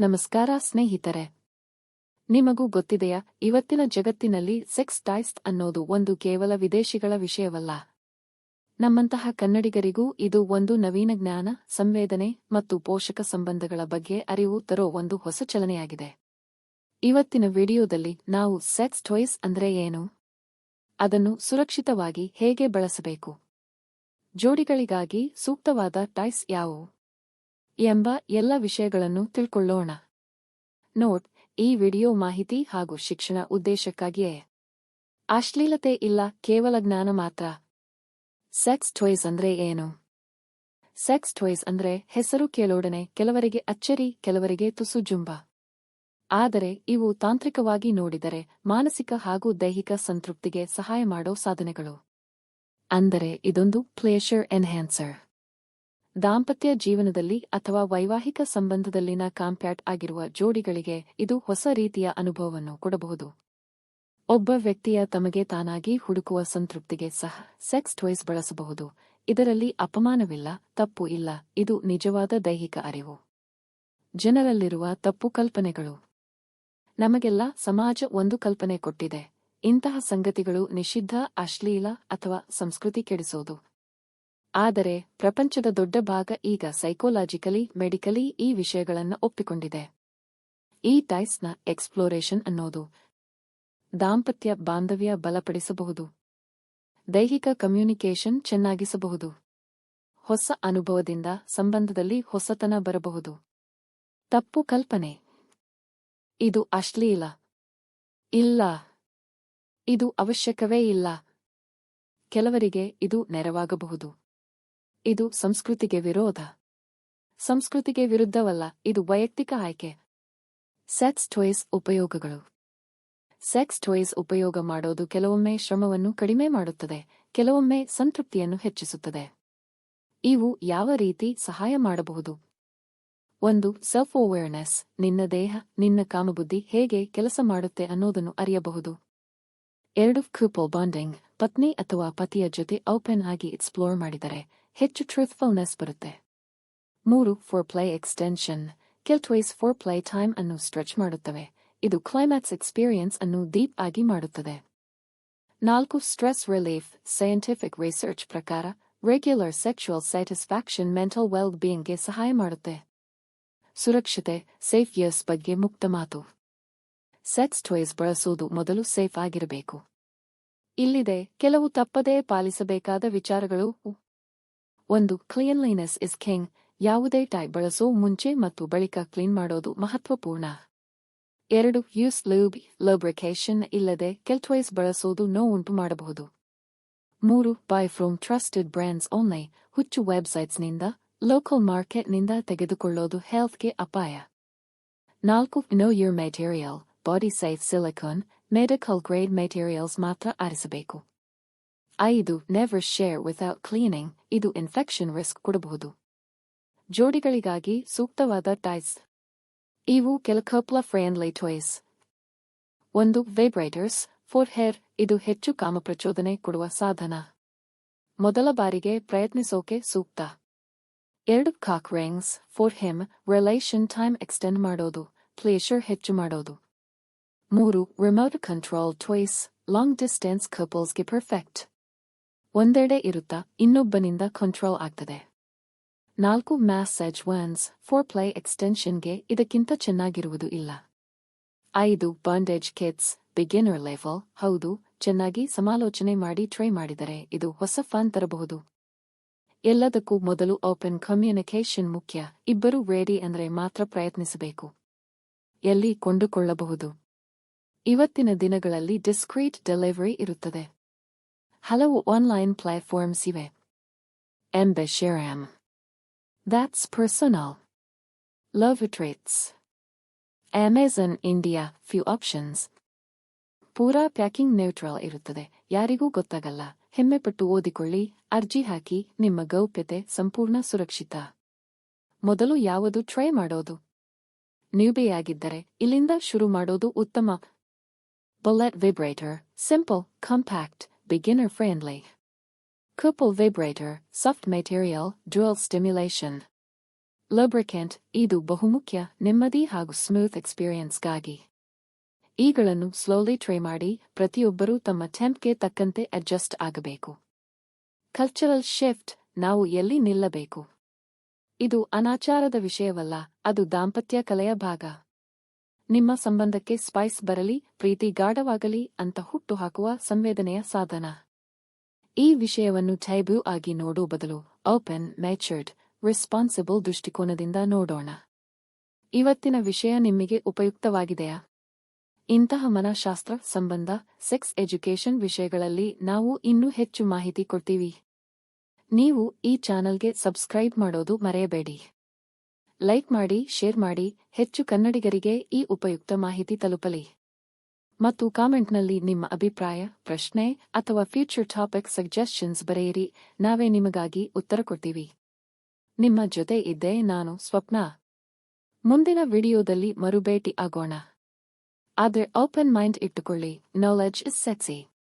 ನಮಸ್ಕಾರ ಸ್ನೇಹಿತರೆ. ನಿಮಗೂ ಗೊತ್ತಿದೆಯಾ, ಇವತ್ತಿನ ಜಗತ್ತಿನಲ್ಲಿ ಸೆಕ್ಸ್ ಟಾಯ್ಸ್ ಅನ್ನೋದು ಒಂದು ಕೇವಲ ವಿದೇಶಿಗಳ ವಿಷಯವಲ್ಲ. ನಮ್ಮಂತಹ ಕನ್ನಡಿಗರಿಗೂ ಇದು ಒಂದು ನವೀನ ಜ್ಞಾನ, ಸಂವೇದನೆ ಮತ್ತು ಪೋಷಕ ಸಂಬಂಧಗಳ ಬಗ್ಗೆ ಅರಿವು ತರೋ ಒಂದು ಹೊಸ ಚಲನೆಯಾಗಿದೆ. ಇವತ್ತಿನ ವಿಡಿಯೋದಲ್ಲಿ ನಾವು ಸೆಕ್ಸ್ ಟಾಯ್ಸ್ ಅಂದ್ರೆ ಏನು? ಅದನ್ನು ಸುರಕ್ಷಿತವಾಗಿ ಹೇಗೆ ಬಳಸಬೇಕು? ಜೋಡಿಗಳಿಗಾಗಿ ಸೂಕ್ತವಾದ ಟಾಯ್ಸ್ ಯಾವುವು? ಎಂಬ ಎಲ್ಲ ವಿಷಯಗಳನ್ನು ತಿಳ್ಕೊಳ್ಳೋಣ. ನೋಟ್ ಈ ವಿಡಿಯೋ ಮಾಹಿತಿ ಹಾಗೂ ಶಿಕ್ಷಣ ಉದ್ದೇಶಕ್ಕಾಗಿಯೇ. ಅಶ್ಲೀಲತೆ ಇಲ್ಲ, ಕೇವಲ ಜ್ಞಾನ ಮಾತ್ರ. ಸೆಕ್ಸ್ ಟಾಯ್ಸ್ ಅಂದ್ರೆ ಏನು? ಸೆಕ್ಸ್ ಟಾಯ್ಸ್ ಅಂದ್ರೆ ಹೆಸರು ಕೇಳೋಡನೆ, ಕೆಲವರಿಗೆ ಅಚ್ಚರಿ, ಕೆಲವರಿಗೆ ತುಸು ಜುಂಬ. ಆದರೆ, ಇವು ತಾಂತ್ರಿಕವಾಗಿ ನೋಡಿದರೆ ಮಾನಸಿಕ ಹಾಗೂ ದೈಹಿಕ ಸಂತೃಪ್ತಿಗೆ ಸಹಾಯ ಮಾಡೋ ಸಾಧನೆಗಳು. ಅಂದರೆ ಇದೊಂದು ಪ್ಲೇಷರ್ ಎನ್ಹ್ಯಾನ್ಸರ್ ದಾಂಪತ್ಯ ಜೀವನದಲ್ಲಿ ಅಥವಾ ವೈವಾಹಿಕ ಸಂಬಂಧದಲ್ಲಿನ ಕಾಂಪ್ಯಾಟ್ ಆಗಿರುವ ಜೋಡಿಗಳಿಗೆ ಇದು ಹೊಸ ರೀತಿಯ ಅನುಭವವನ್ನು ಕೊಡಬಹುದು. ಒಬ್ಬ ವ್ಯಕ್ತಿಯ ತಮಗೆ ತಾನಾಗಿ ಹುಡುಕುವ ಸಂತೃಪ್ತಿಗೆ ಸಹ ಸೆಕ್ಸ್ ಟಾಯ್ಸ್ ಬಳಸಬಹುದು. ಇದರಲ್ಲಿ ಅಪಮಾನವಿಲ್ಲ, ತಪ್ಪು ಇಲ್ಲ, ಇದು ನಿಜವಾದ ದೈಹಿಕ ಅರಿವು. ಜನರಲ್ಲಿರುವ ತಪ್ಪು ಕಲ್ಪನೆಗಳು. ನಮಗೆಲ್ಲ ಸಮಾಜ ಒಂದು ಕಲ್ಪನೆ ಕೊಟ್ಟಿದೆ. ಇಂತಹ ಸಂಗತಿಗಳು ನಿಷಿದ್ಧ, ಅಶ್ಲೀಲ ಅಥವಾ ಸಂಸ್ಕೃತಿ ಕೆಡಿಸೋದು. ಆದರೆ ಪ್ರಪಂಚದ ದೊಡ್ಡ ಭಾಗ ಈಗ ಸೈಕೋಲಾಜಿಕಲಿ ಮೆಡಿಕಲಿ ಈ ವಿಷಯಗಳನ್ನು ಒಪ್ಪಿಕೊಂಡಿದೆ. ಈ ಟೈಸ್ನ ಎಕ್ಸ್ಪ್ಲೋರೇಷನ್ ಅನ್ನೋದು ದಾಂಪತ್ಯ ಬಾಂಧವ್ಯ ಬಲಪಡಿಸಬಹುದು. ದೈಹಿಕ ಕಮ್ಯುನಿಕೇಷನ್ ಚೆನ್ನಾಗಿಸಬಹುದು. ಹೊಸ ಅನುಭವದಿಂದ ಸಂಬಂಧದಲ್ಲಿ ಹೊಸತನ ಬರಬಹುದು. ತಪ್ಪು ಕಲ್ಪನೆ. ಇದು ಅಶ್ಲೀಲ. ಇಲ್ಲ. ಇದು ಅವಶ್ಯಕವೇ ಇಲ್ಲ. ಕೆಲವರಿಗೆ ಇದು ನೆರವಾಗಬಹುದು. ಇದು ಸಂಸ್ಕೃತಿಗೆ ವಿರೋಧ. ಸಂಸ್ಕೃತಿಗೆ ವಿರುದ್ಧವಲ್ಲ, ಇದು ವೈಯಕ್ತಿಕ ಆಯ್ಕೆ. ಸೆಕ್ಸ್ ಟೊಯ್ಸ್ ಉಪಯೋಗಗಳು. ಸೆಕ್ಸ್ ಟೊಯ್ಸ್ ಉಪಯೋಗ ಮಾಡೋದು ಕೆಲವೊಮ್ಮೆ ಶ್ರಮವನ್ನು ಕಡಿಮೆ ಮಾಡುತ್ತದೆ, ಕೆಲವೊಮ್ಮೆ ಸಂತೃಪ್ತಿಯನ್ನು ಹೆಚ್ಚಿಸುತ್ತದೆ. ಇವು ಯಾವ ರೀತಿ ಸಹಾಯ ಮಾಡಬಹುದು? ಒಂದು ಸೆಲ್ಫ್ ಅವೇರ್ನೆಸ್ ನಿನ್ನ ದೇಹ, ನಿನ್ನ ಕಾಮಬುದ್ಧಿ ಹೇಗೆ ಕೆಲಸ ಮಾಡುತ್ತೆ ಅನ್ನೋದನ್ನು ಅರಿಯಬಹುದು. ಎರಡು ಕ್ಯೂಪೋ ಬಾಂಡಿಂಗ್ ಪತ್ನಿ ಅಥವಾ ಪತಿಯ ಜೊತೆ ಓಪನ್ ಆಗಿ ಎಕ್ಸ್ಪ್ಲೋರ್ ಮಾಡಿದರೆ ಹೆಚ್ಚು ಟ್ರೂತ್ಫುಲ್ನೆಸ್ ಬರುತ್ತೆ. ಮೂರು ಫೋರ್ ಪ್ಲೇ ಎಕ್ಸ್ಟೆನ್ಷನ್ ಕೆಲ್ಟ್ವೈಸ್ ಫೋರ್ ಪ್ಲೇ ಟೈಮ್ ಅನ್ನು ಸ್ಟ್ರೆಚ್ ಮಾಡುತ್ತವೆ. ಇದು ಕ್ಲೈಮ್ಯಾಕ್ಸ್ ಎಕ್ಸ್ಪೀರಿಯನ್ಸ್ ಅನ್ನು ಡೀಪ್ ಆಗಿ ಮಾಡುತ್ತದೆ. ನಾಲ್ಕು ಸ್ಟ್ರೆಸ್ ರಿಲೀಫ್ ಸೈಂಟಿಫಿಕ್ ರಿಸರ್ಚ್ ಪ್ರಕಾರ regular sexual satisfaction mental well ಬೀಯಿಂಗ್ಗೆ ಸಹಾಯ ಮಾಡುತ್ತೆ. ಸುರಕ್ಷತೆ ಸೇಫ್ ಯರ್ಸ್ ಬಗ್ಗೆ ಮುಕ್ತ ಮಾತು. ಸೆಕ್ಸ್ ಟಾಯ್ಸ್ ಬಳಸುವುದು ಮೊದಲು ಸೇಫ್ ಆಗಿರಬೇಕು. ಇಲ್ಲಿದೆ, ಕೆಲವು ತಪ್ಪದೇ ಪಾಲಿಸಬೇಕಾದ ವಿಚಾರಗಳು ಒಂದು ಕ್ಲೀನ್ಲಿನೆಸ್ ಇಸ್ ಕಿಂಗ್. ಯಾವುದೇ ಟೈ ಬಳಸೋ ಮುಂಚೆ ಮತ್ತು ಬಳಿಕ ಕ್ಲೀನ್ ಮಾಡೋದು ಮಹತ್ವಪೂರ್ಣ. ಎರಡು, ಯೂಸ್ ಲೂಬ್ ಲಬ್ರಿಕೇಶನ್ ಇಲ್ಲದೆ ಕೆಲ್ಟ್ವೈಸ್ ಬಳಸೋದು ನೋವುಂಟು ಮಾಡಬಹುದು. ಮೂರು, buy from trusted brands only. ಹುಚ್ಚು ವೆಬ್ಸೈಟ್ಸ್ನಿಂದ, ಲೋಕಲ್ ಮಾರ್ಕೆಟ್ನಿಂದ ತೆಗೆದುಕೊಳ್ಳೋದು ಹೆಲ್ತ್ಗೆ ಅಪಾಯ. ನಾಲ್ಕು, know your material. Body safe silicone. Medical grade materials ಮಾತ್ರ ಆರಿಸಬೇಕು. ಐದು ನೆವರ್ ಶೇರ್ ವಿಥೌಟ್ ಕ್ಲೀನಿಂಗ್ ಇದು ಇನ್ಫೆಕ್ಷನ್ ರಿಸ್ಕ್ ಕೊಡಬಹುದು. ಜೋಡಿಗಳಿಗಾಗಿ ಸೂಕ್ತವಾದ ಟೈಸ್ ಇವು ಕೆಲಕಪ್ಲ ಫ್ರೆಂಡ್ಲಿ ಟಾಯ್ಸ್ ಒಂದು ವೈಬ್ರೈಟರ್ಸ್ ಫೋರ್ ಹೇರ್ ಇದು ಹೆಚ್ಚು ಕಾಮಪ್ರಚೋದನೆ ಕೊಡುವ ಸಾಧನ. ಮೊದಲ ಬಾರಿಗೆ ಪ್ರಯತ್ನಿಸೋಕೆ ಸೂಕ್ತ. ಎರಡು cock rings for him relation time extend ಮಾಡೋದು ಪ್ಲೇಷರ್ ಹೆಚ್ಚು ಮಾಡೋದು. ಮೂರು remote control toys long distance ಕಪಲ್ಸ್ಗೆ perfect ಒಂದೆಡೆ ಇರುತ್ತಾ ಇನ್ನೊಬ್ಬನಿಂದ ಕಂಟ್ರೋಲ್ ಆಗ್ತದೆ. ನಾಲ್ಕು ಮ್ಯಾಸೇಜ್ ವನ್ಸ್ ಫೋರ್ ಪ್ಲೇ ಎಕ್ಸ್ಟೆನ್ಷನ್ಗೆ ಇದಕ್ಕಿಂತ ಚೆನ್ನಾಗಿರುವುದು ಇಲ್ಲ. ಐದು ಬಾಂಡೇಜ್ ಕಿಟ್ಸ್ ಬಿಗಿನರ್ ಲೆವೆಲ್ ಹೌದು, ಚೆನ್ನಾಗಿ ಸಮಾಲೋಚನೆ ಮಾಡಿ ಟ್ರೈ ಮಾಡಿದರೆ ಇದು ಹೊಸ ಫನ್ ತರಬಹುದು. ಎಲ್ಲದಕ್ಕೂ ಮೊದಲು ಓಪನ್ ಕಮ್ಯುನಿಕೇಷನ್ ಮುಖ್ಯ, ಇಬ್ಬರು ರೆಡಿ ಅಂದರೆ ಮಾತ್ರ ಪ್ರಯತ್ನಿಸಬೇಕು. ಎಲ್ಲಿ ಕೊಂಡುಕೊಳ್ಳಬಹುದು. ಇವತ್ತಿನ ದಿನಗಳಲ್ಲಿ ಡಿಸ್ಕ್ರೀಟ್ ಡೆಲಿವರಿ ಇರುತ್ತದೆ. ಹಲವು ಆನ್ಲೈನ್ ಪ್ಲಾಟ್ಫಾರ್ಮ್ಸ್ ಇವೆ ಎಂಬೆಶೆರಾಮ್ That's personal. Love Traits. Amazon, India, few options. ಪೂರಾ ಪ್ಯಾಕಿಂಗ್ ನ್ಯೂಟ್ರಲ್ ಇರುತ್ತದೆ. ಯಾರಿಗೂ ಗೊತ್ತಾಗಲ್ಲ. ಹೆಮ್ಮೆಪಟ್ಟು ಓದಿಕೊಳ್ಳಿ. ಅರ್ಜಿ ಹಾಕಿ. ನಿಮ್ಮ ಗೌಪ್ಯತೆ ಸಂಪೂರ್ಣ ಸುರಕ್ಷಿತ. ಮೊದಲು ಯಾವುದು ಟ್ರೈ ಮಾಡೋದು? ನ್ಯೂಬಿಯಾಗಿದ್ದರೆ ಇಲ್ಲಿಂದ ಶುರು ಮಾಡೋದು ಉತ್ತಮ. Bullet vibrator simple compact friendly Couple vibrator, soft material, dual stimulation. Lubricant ಇದು ಬಹುಮುಖ್ಯ ನೆಮ್ಮದಿ ಹಾಗೂ ಸ್ಮೂತ್ ಎಕ್ಸ್ಪೀರಿಯನ್ಸ್ಗಾಗಿ ಈಗಳನ್ನು ಸ್ಲೋಲಿ ಟ್ರೈ ಮಾಡಿ ಪ್ರತಿಯೊಬ್ಬರೂ ತಮ್ಮ ಟೆಂಪ್ಗೆ ತಕ್ಕಂತೆ ಅಡ್ಜಸ್ಟ್ ಆಗಬೇಕು. ಕಲ್ಚರಲ್ ಶಿಫ್ಟ್ ನಾವು ಎಲ್ಲಿ ನಿಲ್ಲಬೇಕು? ಇದು ಅನಾಚಾರದ ವಿಷಯವಲ್ಲ ಅದು ದಾಂಪತ್ಯ ಕಲೆಯ ಭಾಗ. ನಿಮ್ಮ ಸಂಬಂಧಕ್ಕೆ ಸ್ಪೈಸ್ ಬರಲಿ, ಪ್ರೀತಿ ಗಾಢವಾಗಲಿ ಅಂತ ಹುಟ್ಟುಹಾಕುವ ಸಂವೇದನೆಯ ಸಾಧನ. ಈ ವಿಷಯವನ್ನು ಛೈಬ್ಯೂ ಆಗಿ ನೋಡೋ ಬದಲು ಓಪನ್ ಮ್ಯಾಚರ್ಡ್ ರೆಸ್ಪಾನ್ಸಿಬಲ್ ದೃಷ್ಟಿಕೋನದಿಂದ ನೋಡೋಣ. ಇವತ್ತಿನ ವಿಷಯ ನಿಮಗೆ ಉಪಯುಕ್ತವಾಗಿದೆಯಾ? ಇಂತಹ ಮನಃಶಾಸ್ತ್ರ ಸಂಬಂಧ, ಸೆಕ್ಸ್ ಎಜುಕೇಷನ್ ವಿಷಯಗಳಲ್ಲಿ ನಾವು ಇನ್ನೂ ಹೆಚ್ಚು ಮಾಹಿತಿ ಕೊಡ್ತೀವಿ. ನೀವು ಈ ಚಾನಲ್ಗೆ ಸಬ್ಸ್ಕ್ರೈಬ್ ಮಾಡೋದು ಮರೆಯಬೇಡಿ. ಲೈಕ್ ಮಾಡಿ, ಶೇರ್ ಮಾಡಿ, ಹೆಚ್ಚು ಕನ್ನಡಿಗರಿಗೆ ಈ ಉಪಯುಕ್ತ ಮಾಹಿತಿ ತಲುಪಲಿ. ಮತ್ತು ಕಾಮೆಂಟ್ನಲ್ಲಿ ನಿಮ್ಮ ಅಭಿಪ್ರಾಯ, ಪ್ರಶ್ನೆ ಅಥವಾ ಫ್ಯೂಚರ್ ಟಾಪಿಕ್ ಸಜೆಷನ್ಸ್ ಬರೆಯಿರಿ. ನಾವೇ ನಿಮಗಾಗಿ ಉತ್ತರ ಕೊಡ್ತೀವಿ. ನಿಮ್ಮ ಜೊತೆ ಇದ್ದೇ ನಾನು, ಸ್ವಪ್ನ. ಮುಂದಿನ ವಿಡಿಯೋದಲ್ಲಿ ಮರುಭೇಟಿ ಆಗೋಣ. ಆದರೆ ಓಪನ್ ಮೈಂಡ್ ಇಟ್ಟುಕೊಳ್ಳಿ. Knowledge is sexy